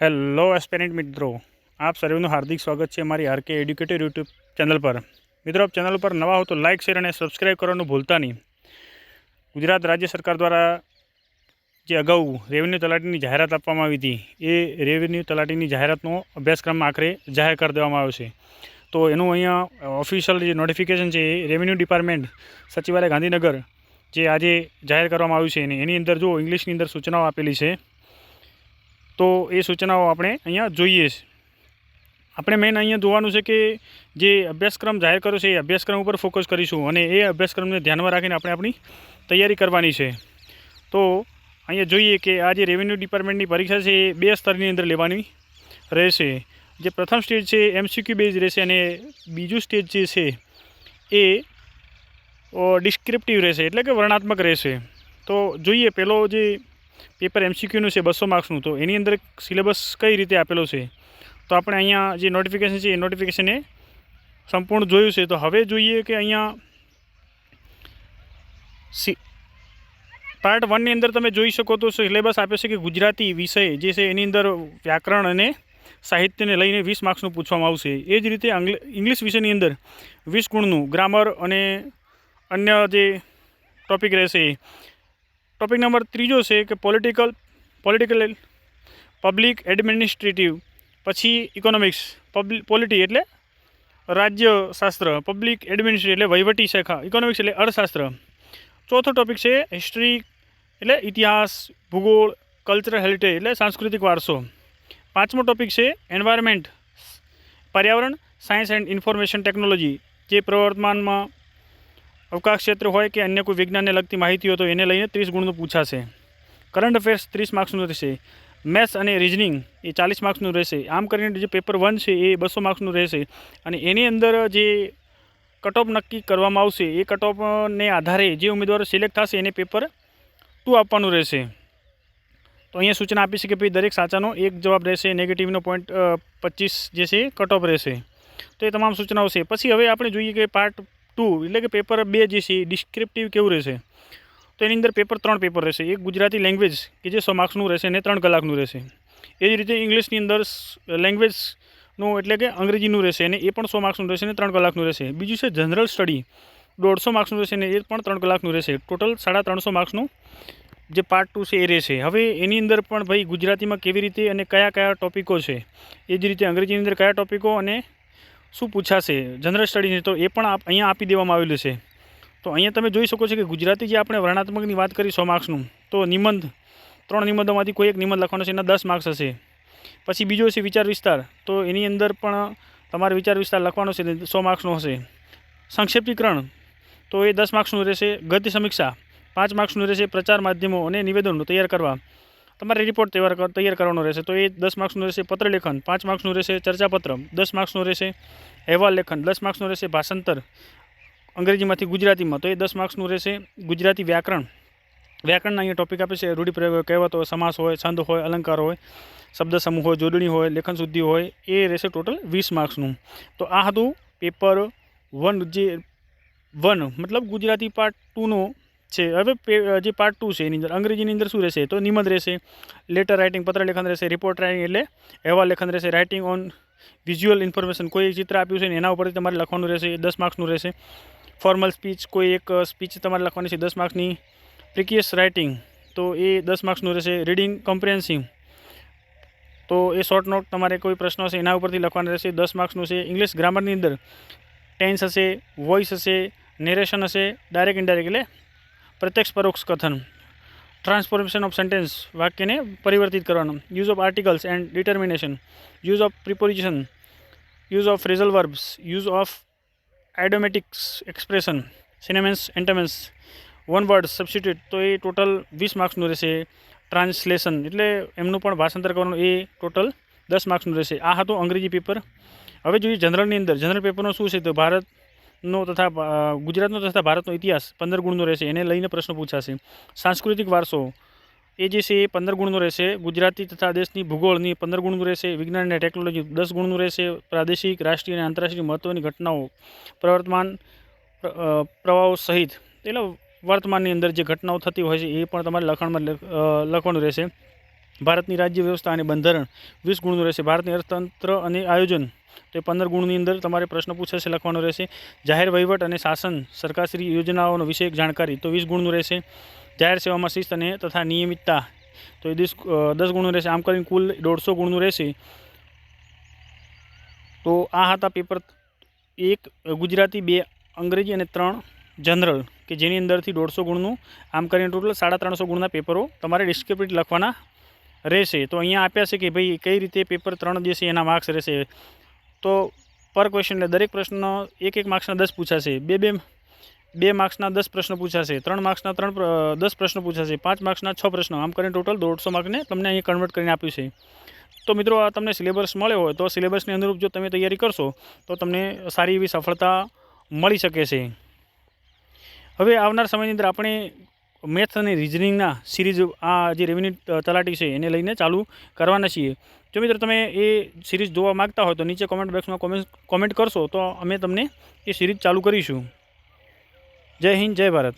Hello એસ્પેરેન્ટ મિત્રો, આપ સર્વેનું હાર્દિક સ્વાગત છે મારી આરકે એડ્યુકેટિવ યુટ્યુબ ચેનલ પર. મિત્રો, આપ ચેનલ પર નવા હો તો લાઇક શેર અને સબસ્ક્રાઈબ કરવાનું ભૂલતા નહીં. ગુજરાત રાજ્ય સરકાર દ્વારા જે અગાઉ રેવન્યુ તલાટીની જાહેરાત આપવામાં આવી હતી, એ રેવન્યુ તલાટીની જાહેરાતનો અભ્યાસક્રમ આખરે જાહેર કરી દેવામાં આવ્યો છે. તો એનું અહીંયા ઓફિશિયલ જે નોટિફિકેશન છે, એ રેવન્યુ ડિપાર્ટમેન્ટ સચિવાલય ગાંધીનગર જે આજે જાહેર કરવામાં આવ્યું છે એની અંદર જો ઇંગ્લિશની અંદર સૂચનાઓ આપેલી છે તો એ સૂચનાઓ આપણે અહીંયા જોઈએ છે. આપણે મેઇન અહીંયા જોવાનું છે કે જે અભ્યાસક્રમ જાહેર કર્યો છે એ અભ્યાસક્રમ ઉપર ફોકસ કરીશું અને એ અભ્યાસક્રમને ધ્યાનમાં રાખીને આપણે આપણી તૈયારી કરવાની છે. તો અહીંયા જોઈએ કે આ જે રેવન્યુ ડિપાર્ટમેન્ટની પરીક્ષા છે એ બે સ્તરની અંદર લેવાની રહેશે. જે પ્રથમ સ્ટેજ છે એમસીક્યુ બેઝ રહેશે અને બીજું સ્ટેજ જે છે એ ડિસ્ક્રિપ્ટિવ રહેશે એટલે કે વર્ણાત્મક રહેશે. તો જોઈએ, પેલો જે પેપર એમસીક્યુનું છે, બસો માર્ક્સનું. તો એની અંદર સિલેબસ કઈ રીતે આપેલો છે? તો આપણે અહીંયા જે નોટિફિકેશન છે, એ નોટિફિકેશન સંપૂર્ણ જોયું છે. તો હવે જોઈએ કે અહીંયા સી પાર્ટ વનની અંદર તમે જોઈ શકો તો સિલેબસ આપ્યો છે કે ગુજરાતી વિષય, જે છે એની અંદર વ્યાકરણ અને સાહિત્યને લઈને વીસ માર્ક્સનું પૂછવામાં આવશે. એ જ રીતે ઇંગ્લિશ વિષયની અંદર વીસ ગુણનું ગ્રામર અને અન્ય જે ટોપિક રહેશે ટોપિક નંબર ત્રીજો છે કે પોલિટિકલ પોલિટિકલ પબ્લિક એડમિનિસ્ટ્રેટિવ પછી ઇકોનોમિક્સ પબ્લિક પોલિટી એટલે રાજ્યશાસ્ત્ર પબ્લિક એડમિનિસ્ટ્રેટ એટલે વહીવટી શાખા ઇકોનોમિક્સ એટલે અર્થશાસ્ત્ર. ચોથો ટોપિક છે હિસ્ટ્રી એટલે ઇતિહાસ, ભૂગોળ કલ્ચરલ હેરિટેજ એટલે સાંસ્કૃતિક વારસો. પાંચમો ટોપિક છે એન્વાયરમેન્ટ પર્યાવરણ સાયન્સ એન્ડ ઇન્ફોર્મેશન ટેકનોલોજી જે પ્રવર્તમાનમાં અવકાશ ક્ષેત્ર હોય કે અન્ય કોઈ વિજ્ઞાનને લગતી માહિતી હોય તો એને લઈને ત્રીસ ગુણનું પૂછાશે. કરંટ અફેર્સ ત્રીસ માર્ક્સનું રહેશે. મેથ્સ અને રિઝનિંગ એ ચાલીસ માર્ક્સનું રહેશે. આમ કરીને જે પેપર વન છે એ બસો માર્ક્સનું રહેશે. અને એની અંદર જે કટઓફ નક્કી કરવામાં આવશે, એ કટઓફને આધારે જે ઉમેદવારો સિલેક્ટ થશે, એને પેપર ટુ આપવાનું રહેશે. તો અહીંયા સૂચના આપી છે કે ભાઈ દરેક સાચાનો એક જવાબ રહેશે નેગેટિવનો પોઈન્ટ પચીસ જે છે કટઓફ રહેશે. તો એ તમામ સૂચનાઓ છે. પછી હવે આપણે જોઈએ કે પાર્ટ ટુ, એટલે કે પેપર બે જે છે ડિસ્ક્રિપ્ટિવ કેવું રહેશે? તો એની અંદર પેપર ત્રણ પેપર રહેશે. એક ગુજરાતી લેંગ્વેજ કે જે સો માર્ક્સનું રહેશે અને ત્રણ કલાકનું રહેશે. એ જ રીતે ઇંગ્લિશની અંદર લેંગ્વેજનું એટલે કે અંગ્રેજીનું રહેશે અને એ પણ સો માર્ક્સનું રહેશે અને ત્રણ કલાકનું રહેશે. બીજું છે જનરલ સ્ટડી દોઢસો માર્ક્સનું રહેશે અને એ પણ ત્રણ કલાકનું રહેશે. ટોટલ સાડા ત્રણસો માર્ક્સનું જે પાર્ટ ટુ છે એ રહેશે. હવે એની અંદર પણ ભાઈ ગુજરાતીમાં કેવી રીતે અને કયા કયા ટોપિકો છે? એ જ રીતે અંગ્રેજીની અંદર કયા ટોપિકો અને શું પૂછાશે? જનરલ સ્ટડીની તો એ પણ અહીંયા આપી દેવામાં આવેલું છે. તો અહીંયા તમે જોઈ શકો છો કે ગુજરાતી જે આપણે વર્ણાત્મકની વાત કરી સો માર્ક્સનું, તો નિબંધ, ત્રણ નિબંધોમાંથી કોઈ એક નિબંધ લખવાનો છે, એના દસ માર્ક્સ હશે. પછી બીજો છે વિચાર વિસ્તાર, તો એની અંદર પણ તમારે વિચાર વિસ્તાર લખવાનો છે સો માર્ક્સનો હશે. સંક્ષેપ્તીકરણ, તો એ દસ માર્ક્સનું રહેશે. ગતિ સમીક્ષા, પાંચ માર્ક્સનું રહેશે પ્રચાર માધ્યમો અને નિવેદનો તૈયાર કરવા. તમારે રિપોર્ટ તૈયાર તૈયાર કરવાનો રહેશે. તો એ દસ માર્ક્સનું રહેશે પત્રલેખન પાંચ માર્ક્સનું રહેશે ચર્ચાપત્ર દસ માર્ક્સનું રહેશે અહેવાલ લેખન, દસ માર્ક્સનું રહેશે ભાષાંતર, અંગ્રેજીમાંથી ગુજરાતીમાં. તો એ દસ માર્ક્સનું રહેશે ગુજરાતી વ્યાકરણ. વ્યાકરણના અહીંયા ટોપિક આપે છે, રૂઢિપ્રયોગ કહેવતો, સમાસ હોય, છંદ હોય, અલંકાર હોય શબ્દ સમૂહ હોય, જોડણી હોય, લેખન શુદ્ધિ હોય, એ રહેશે ટોટલ વીસ માર્ક્સનું. તો આ હતું પેપર વન જે વન, મતલબ ગુજરાતી પાર્ટ ટુનો છે. હવે પે- જે પાર્ટ ટુ છે એની અંદર, અંગ્રેજીની અંદર શું રહેશે? તો નિબંધ રહેશે. લેટર રાઇટિંગ પત્ર લેખન રહેશે રિપોર્ટ રાઇટિંગ એટલે અહેવાલ લેખન રહેશે. રાઇટિંગ ઓન વિઝ્યુઅલ ઇન્ફોર્મેશન કોઈ ચિત્ર આપ્યું છે ને એના ઉપરથી તમારે લખવાનું રહેશે. એ દસ માર્ક્સનું રહેશે. ફોર્મલ સ્પીચ કોઈ એક સ્પીચ તમારે લખવાની છે, દસ માર્ક્સની પ્રિકિયસ રાઇટિંગ તો એ દસ માર્ક્સનું રહેશે. રીડિંગ કોમ્પ્રિહેન્સિવ તો એ શોર્ટ નોટ તમારે કોઈ પ્રશ્ન હશે એના ઉપરથી લખવાના રહેશે. દસ માર્ક્સનું છે. ઇંગ્લિશ ગ્રામરની અંદર ટેન્સ હશે વોઇસ હશે નેરેશન હશે ડાયરેક્ટ ઇનડાયરેક્ટ એટલે પ્રત્યક્ષ પરોક્ષ કથન. ટ્રાન્સફોર્મેશન ઓફ સેન્ટેન્સ વાક્યને પરિવર્તિત કરવાનું. Use of articles and determination use of preposition use of phrasal verbs use of idiomatics expression synonyms antonyms one word substitute તો એ ટોટલ વીસ માર્ક્સનું રહેશે. ટ્રાન્સલેશન એટલે એમનું પણ ભાષાંતર કરવાનું એ ટોટલ દસ માર્ક્સનું રહેશે. આ હતું અંગ્રેજી પેપર હવે જોઈએ જનરલની અંદર. જનરલ પેપરનો શું છે? તો ભારતનો તથા ગુજરાતનો તથા ભારતનો ઇતિહાસ પંદર ગુણનો રહેશે. એને લઈને પ્રશ્ન પૂછાશે. સાંસ્કૃતિક વારસો. એ જે છે એ પંદર ગુણનો રહેશે. ગુજરાતી તથા દેશની ભૂગોળની પંદર ગુણનું રહેશે. વિજ્ઞાન અને ટેકનોલોજી દસ ગુણનું રહેશે. પ્રાદેશિક, રાષ્ટ્રીય અને આંતરરાષ્ટ્રીય મહત્ત્વની ઘટનાઓ, પ્રવર્તમાન પ્રવાહો સહિત. એટલે વર્તમાનની અંદર જે ઘટનાઓ થતી હોય છે, એ પણ તમારે લખાણમાં લખવાનું રહેશે. ભારતની રાજ્ય વ્યવસ્થા અને બંધારણ વીસ ગુણનું રહેશે. ભારતની અર્થતંત્ર અને આયોજન તો પંદર ગુણની અંદર તમારે પ્રશ્ન પૂછાશે લખવાનો રહેશે. જાહેર વહીવટ અને શાસન સરકારશ્રી યોજનાઓનો વિષયક જાણકારી, તો વીસ ગુણનું રહેશે. જાહેર સેવામાં શિસ્ત અને તથા નિયમિતતા, તો એ દસ દસ ગુણનું રહેશે. આમ કરીને કુલ દોઢસો ગુણનું રહેશે. તો આ હતા પેપર એક, ગુજરાતી, બે, અંગ્રેજી અને ત્રણ જનરલ, કે જેની અંદરથી દોઢસો ગુણનું, આમ કરીને ટોટલ સાડા ત્રણસો ગુણના પેપરો તમારે ડિસ્ક્રિપ્ટ લખવાના રહેશે. તો અહીંયા આપ્યા છે કે ભાઈ કઈ રીતે પેપર ત્રણ દિવસે એના માર્ક્સ રહેશે. તો પર ક્વેશ્ચન એટલે દરેક પ્રશ્ન એક એક માર્ક્સના દસ પૂછાશે. બે બે બે માર્ક્સના દસ પ્રશ્ન પૂછાશે. ત્રણ માર્ક્સના ત્રણ દસ પ્રશ્ન પૂછાશે. પાંચ માર્ક્સના છ પ્રશ્નો. આમ કરીને ટોટલ દોઢસો માર્કને તમને અહીં કન્વર્ટ કરીને આપ્યું છે. તો મિત્રો, આ તમને સિલેબસ મળ્યો હોય તો સિલેબસની અનુરૂપ જો તમે તૈયારી કરશો, તો તમને સારી એવી સફળતા મળી શકે છે. હવે આવનાર સમયની અંદર આપણે મેથ્સ અને રિઝનિંગના સિરીઝ આ જે રેવન્યુ તલાટી છે એને લઈને ચાલુ કરવાના છીએ. જો મિત્રો તમે એ સિરીઝ જોવા માગતા હોય તો નીચે કોમેન્ટ બોક્સમાં કોમેન્ટ કોમેન્ટ કરશો તો અમે તમને એ સિરીઝ ચાલુ કરીશું. જય હિન્દ, જય ભારત.